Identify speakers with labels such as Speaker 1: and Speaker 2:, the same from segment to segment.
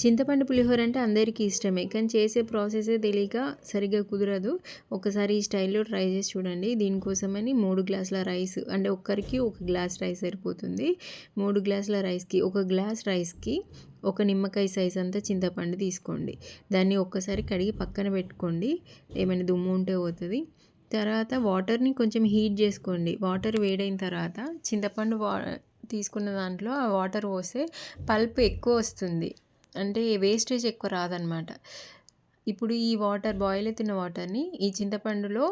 Speaker 1: చింతపండు పులిహోర అంటే అందరికీ ఇష్టమే కానీ చేసే ప్రాసెసే తెలియక సరిగ్గా కుదరదు. ఒకసారి ఈ స్టైల్లో ట్రై చేసి చూడండి. దీనికోసమని మూడు గ్లాసుల రైస్ అంటే ఒక్కరికి ఒక గ్లాస్ రైస్ సరిపోతుంది. మూడు గ్లాసుల రైస్కి ఒక గ్లాస్ రైస్కి ఒక నిమ్మకాయ సైజ్ అంతా చింతపండు తీసుకోండి. దాన్ని ఒక్కసారి కడిగి పక్కన పెట్టుకోండి. ఏమైనా దుమ్ము ఉంటే పోతుంది. తర్వాత వాటర్ని కొంచెం హీట్ చేసుకోండి. వాటర్ వేడైన తర్వాత చింతపండు వా తీసుకున్న దాంట్లో ఆ వాటర్ పోస్తే పల్ప్ ఎక్కువ వస్తుంది. అంటే వేస్టేజ్ ఎక్కువ రాదనమాట. ఇప్పుడు ఈ వాటర్ బాయిల్ అవుతున్న వాటర్ని ఈ చింతపండులో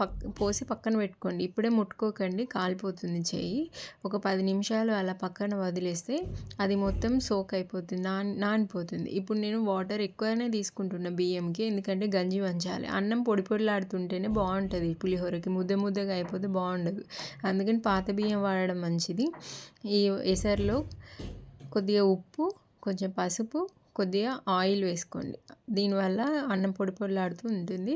Speaker 1: పక్ పోసి పక్కన పెట్టుకోండి. ఇప్పుడే ముట్టుకోకండి కాలిపోతుంది చేయి. ఒక పది నిమిషాలు అలా పక్కన వదిలేస్తే అది మొత్తం సోక్ అయిపోతుంది నాన్ నానిపోతుంది. ఇప్పుడు నేను వాటర్ ఎక్కువనే తీసుకుంటున్నా బియ్యంకి ఎందుకంటే గంజి వంచాలి. అన్నం పొడి పొడిలాడుతుంటేనే బాగుంటుంది పులిహోరకి. ముద్ద ముద్దగా అయిపోతే బాగుండదు. అందుకని పాత బియ్యం వాడడం మంచిది. ఈ ఎసర్లో కొద్దిగా ఉప్పు కొంచెం పసుపు కొద్దిగా ఆయిల్ వేసుకోండి. దీనివల్ల అన్నం పొడి పొడిలాడుతూ ఉంటుంది.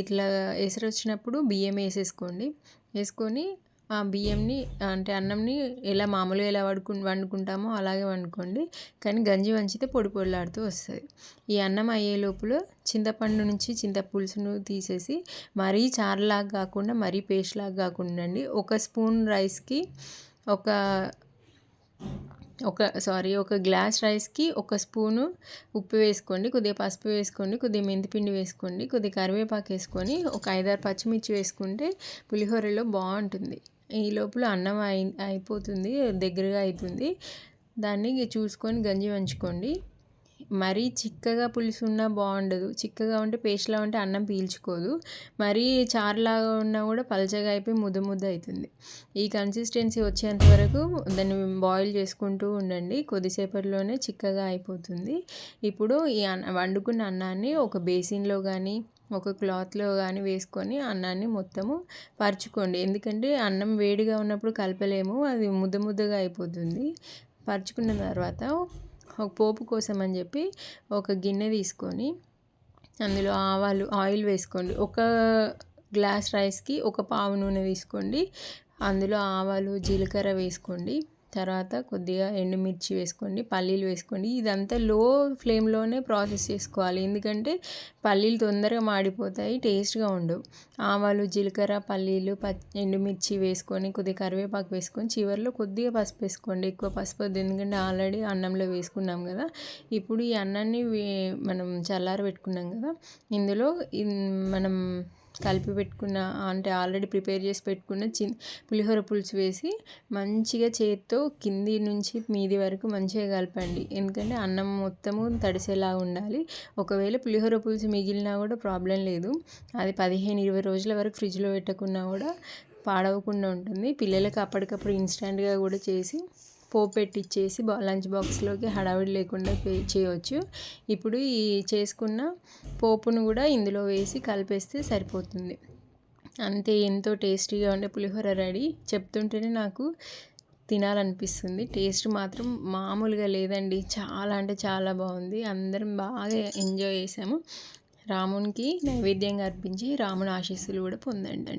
Speaker 1: ఇట్లా ఎసరు వచ్చినప్పుడు బియ్యం వేసేసుకోండి. వేసుకొని ఆ బియ్యంని అంటే అన్నంని ఎలా మామూలుగా ఎలా వండుకు వండుకుంటామో అలాగే వండుకోండి. కానీ గంజి వంచితే పొడి పొడిలాడుతూ వస్తుంది. ఈ అన్నం అయ్యే లోపల చింతపండు నుంచి చింతపులుసును తీసేసి మరీ చారులాగా కాకుండా మరీ పేస్ట్ లాగా కాకుండా ఒక స్పూన్ రైస్కి ఒక ఒక సారీ ఒక గ్లాస్ రైస్కి ఒక స్పూను ఉప్పు వేసుకోండి కొద్దిగా పసుపు వేసుకోండి కొద్దిగా మెంతిపిండి వేసుకోండి కొద్దిగా కరివేపాకు వేసుకొని ఒక ఐదారు పచ్చిమిర్చి వేసుకుంటే పులిహోరలో బాగుంటుంది. ఈ లోపల అన్నం అయి అయిపోతుంది దగ్గరగా అవుతుంది దాన్ని చూసుకొని గంజి వంచుకోండి. మరీ చిక్కగా పులుసు ఉన్నా బాగుండదు చిక్కగా ఉంటే పేస్ట్లా ఉంటే అన్నం పీల్చుకోదు. మరీ చారులాగా ఉన్నా కూడా పలచగా అయిపోయి ముద్ద ముద్ద అవుతుంది ఈ కన్సిస్టెన్సీ వచ్చేంత వరకు దాన్ని బాయిల్ చేసుకుంటూ ఉండండి. కొద్దిసేపట్లోనే చిక్కగా అయిపోతుంది. ఇప్పుడు ఈ అన్న వండుకున్న అన్నాన్ని ఒక బేసిన్లో కానీ ఒక క్లాత్లో కానీ వేసుకొని అన్నాన్ని మొత్తము పరుచుకోండి. ఎందుకంటే అన్నం వేడిగా ఉన్నప్పుడు కలపలేము. అది ముద్ద ముద్దగా అయిపోతుంది. పరుచుకున్న తర్వాత ఒక పోపు కోసం అని చెప్పి ఒక గిన్నె తీసుకొని అందులో ఆవాలు ఆయిల్ వేసుకోండి. ఒక గ్లాస్ రైస్కి ఒక పావు నూనె తీసుకోండి. అందులో ఆవాలు జీలకర్ర వేసుకోండి. తర్వాత కొద్దిగా ఎండుమిర్చి వేసుకోండి పల్లీలు వేసుకోండి. ఇదంతా లో ఫ్లేమ్లోనే ప్రాసెస్ చేసుకోవాలి. ఎందుకంటే పల్లీలు తొందరగా మాడిపోతాయి టేస్ట్గా ఉండవు. ఆవాలు జీలకర్ర పల్లీలు ప ఎండుమిర్చి వేసుకొని కొద్దిగా కరివేపాకు వేసుకొని చివరిలో కొద్దిగా పసుపు వేసుకోండి. ఎక్కువ పసుపు వద్దు. ఎందుకంటే ఆల్రెడీ అన్నంలో వేసుకున్నాం కదా. ఇప్పుడు ఈ అన్నాన్ని మనం చల్లార పెట్టుకున్నాం కదా. ఇందులో మనం కలిపి పెట్టుకున్న అంటే ఆల్రెడీ ప్రిపేర్ చేసి పెట్టుకున్న చి పులిహోర పులుసు వేసి మంచిగా చేత్తో కింది నుంచి మీది వరకు మంచిగా కలపండి. ఎందుకంటే అన్నం మొత్తము తడిసేలా ఉండాలి. ఒకవేళ పులిహోర పులుసు మిగిలినా కూడా ప్రాబ్లం లేదు. అది పదిహేను ఇరవై రోజుల వరకు ఫ్రిడ్జ్లో పెట్టకున్నా కూడా పాడవకుండా ఉంటుంది. పిల్లలకు అప్పటికప్పుడు ఇన్స్టెంట్గా కూడా చేసి పోపు పెట్టిచ్చేసి లంచ్ బాక్స్లోకి హడావిడి లేకుండా చేయవచ్చు ఇప్పుడు ఈ చేసుకున్న పోపును కూడా ఇందులో వేసి కలిపేస్తే సరిపోతుంది. అంతే ఎంతో టేస్టీగా ఉండే పులిహోర రెడీ. చెప్తుంటేనే నాకు తినాలనిపిస్తుంది. టేస్ట్ మాత్రం మామూలుగా లేదండి. చాలా అంటే చాలా బాగుంది. అందరం బాగా ఎంజాయ్ చేసాము. రామునికి నైవేద్యంగా అర్పించి రాముని ఆశీస్సులు కూడా పొందండి.